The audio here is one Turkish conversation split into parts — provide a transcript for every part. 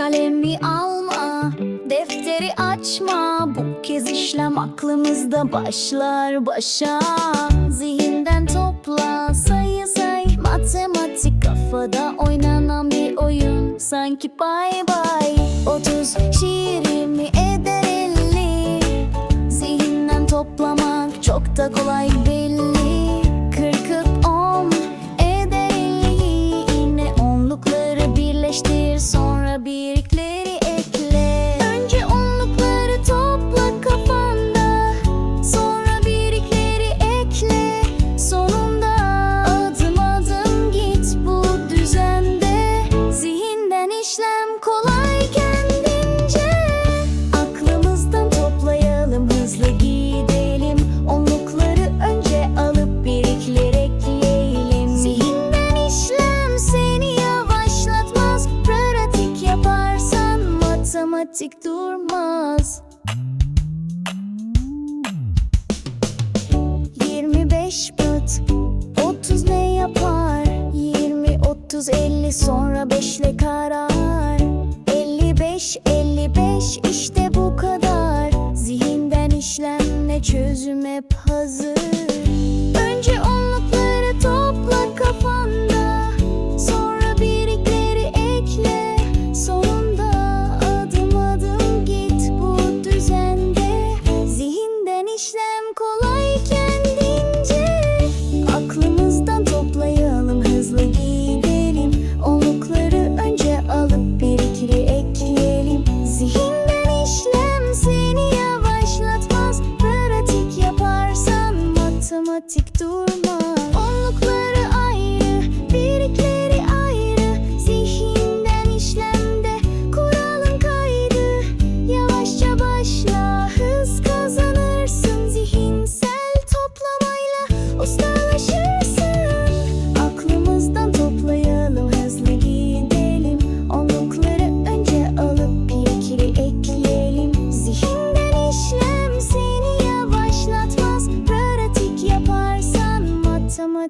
kalemi alma Defteri açma. Bu kez işlem aklımızda başlar başa. Zihinden topla sayı say. Matematik kafada oynanan bir oyun. Sanki bay bay. Otuz şiir matematik durmaz. 25 pıt 30 ne yapar? 20, 30, 50 sonra 5'le karar. 55, 55 işte bu kadar. Zihinden işlemle çözüm hep hazır matematik durmaz Onlukları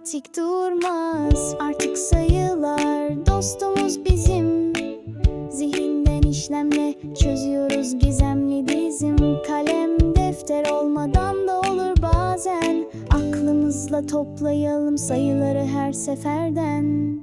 matematik durmaz Artık sayılar. Dostumuz bizim. Zihinden işlemle çözüyoruz gizemli dizim. Kalem defter olmadan da olur bazen. Aklımızla toplayalım sayıları her seferden